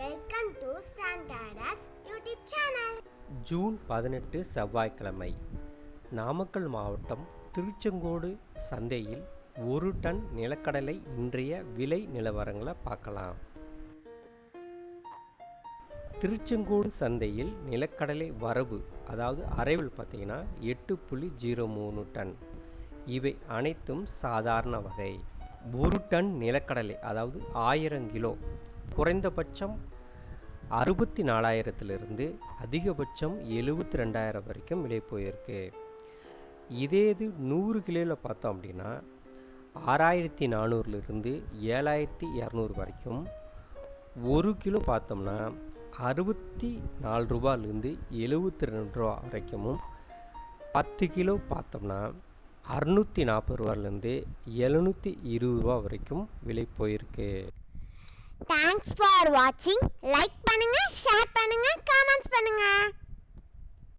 Welcome to standards YouTube channel June பதினெட்டு செவ்வாய்க்கிழமை. நாமக்கல் மாவட்டம் திருச்செங்கோடு சந்தையில் ஒரு டன் நிலக்கடலை இன்றைய விலை நிலவரங்களை பார்க்கலாம். திருச்செங்கோடு சந்தையில் நிலக்கடலை வரவு அதாவது அரைவில் பார்த்தீங்கன்னா எட்டு புள்ளி ஜீரோ மூணு டன். இவை அனைத்தும் சாதாரண வகை. ஒரு டன் நிலக்கடலை அதாவது ஆயிரம் கிலோ குறைந்தபட்சம் அறுபத்தி நாலாயிரத்துலேருந்து அதிகபட்சம் எழுபத்தி ரெண்டாயிரம் வரைக்கும் விலை போயிருக்கு. இதே இது நூறு கிலோவில் பார்த்தோம் அப்படின்னா ஆறாயிரத்தி நானூறுலேருந்து ஏழாயிரத்தி இரநூறு வரைக்கும் ஒரு கிலோ பார்த்தோம்னா அறுபத்தி நாலு ரூபாலேருந்து எழுபத்தி ரெண்டு ரூபா வரைக்கும் பத்து கிலோ பார்த்தோம்னா அறுநூற்றி நாற்பது ரூபாலேருந்து எழுநூற்றி இருபது ரூபா வரைக்கும் விலை போயிருக்கு. தேங்க்ஸ் ஃபார் வாட்சிங் லைக் பண்ணுங்கள் ஷேர் பண்ணுங்கள் கமெண்ட்ஸ் பண்ணுங்கள்